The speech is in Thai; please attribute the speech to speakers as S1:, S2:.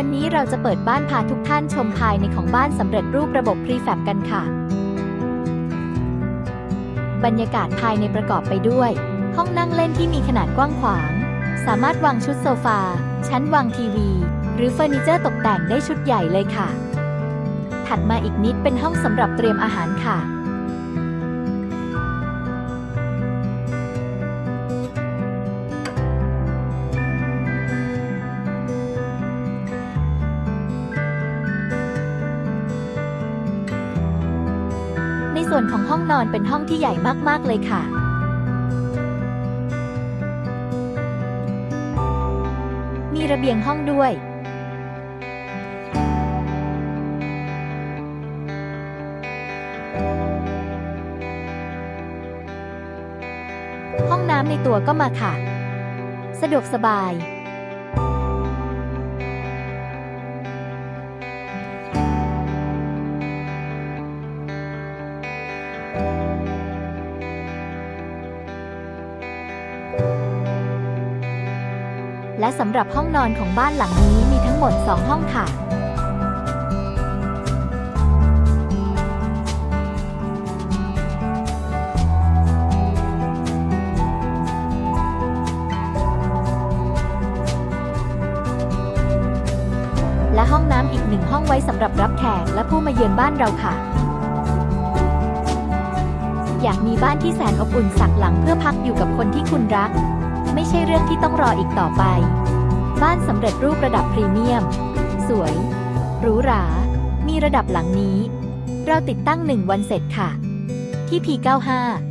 S1: วันนี้เราจะเปิดบ้านพาทุกท่านชมภายในของบ้านสำเร็จรูประบบพรีแฟบกันค่ะ บรรยากาศภายในประกอบไปด้วย ห้องนั่งเล่นที่มีขนาดกว้างขวาง สามารถวางชุดโซฟา ชั้นวางทีวี หรือเฟอร์นิเจอร์ตกแต่งได้ชุดใหญ่เลยค่ะ ถัดมาอีกนิดเป็นห้องสำหรับเตรียมอาหารค่ะ ส่วนของห้องนอนเป็นห้องที่ใหญ่มากๆเลยค่ะ มีระเบียงห้องด้วย ห้องน้ำในตัวก็มาค่ะ สะดวกสบาย และสำหรับห้องนอนของบ้านหลังนี้มีทั้งหมด 2 ห้องค่ะ และห้องน้ำอีกหนึ่งห้องไว้สำหรับรับแขกและผู้มาเยือนบ้านเราค่ะ อยากมีบ้านที่แสนอบอุ่นสักหลังเพื่อพักอยู่กับคนที่คุณรัก ไม่ใช่เรื่องที่ต้องรออีกต่อไป บ้านสำเร็จรูประดับพรีเมียม สวย หรูหรา มีระดับหลังนี้ เราติดตั้งหนึ่งวันเสร็จค่ะ ที่ P95